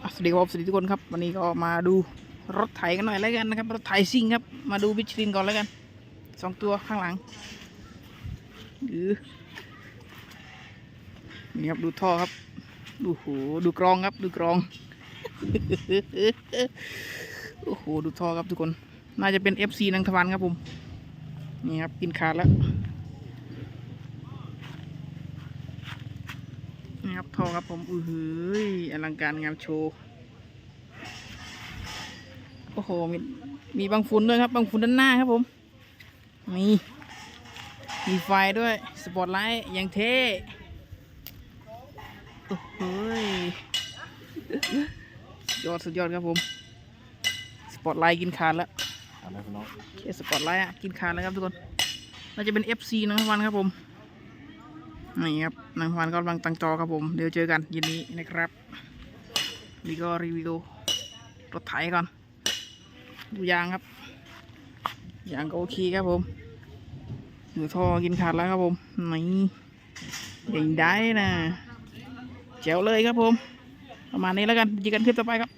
สวัสดีครับสวัสดีทุกคนครับ วันนี้ก็มาดูรถไถกันหน่อยแล้วกันนะครับรถไถซิ่งครับ มาดูบิชลินก่อนแล้วกันสองตัวข้างหลังหรือนี่ครับดูท่อครับ ดูโหดูกรองครับ ดูกรองโอ้โหดูท่อครับทุกคน น่าจะเป็น FC นังทวันครับผม นี่ครับกินขาดแล้ว นี่ครับท่อครับผมอือหืออลังการงานโชว์ โอ้โห มีมีบางฝุ่นด้วยครับ บางฝุ่นด้านหน้าครับผม มี มีไฟด้วย สปอตไลท์อย่างเท่ โอ้โหยสุดยอดสุดยอดครับผม สปอตไลท์กินขาดแล้วอะไรพี่น้องเคสปอตไลท์อะ กินขาดแล้วครับทุกคน น่าจะเป็น FC นังทวันครับผม นี่ครับนังทวันกำลังตั้งจอครับผม เดี๋ยวเจอกันเย็นนี้นะครับนี่ก็รีวิวรถไถก่อน ดูยางครับ ยางก็โอเคครับผมดูท่อกินขาดแล้วครับผม นี่ยังได้นะแจ๋วเลยครับผม ประมาณนี้แล้วกันเจอกันคลิปต่อไปครับ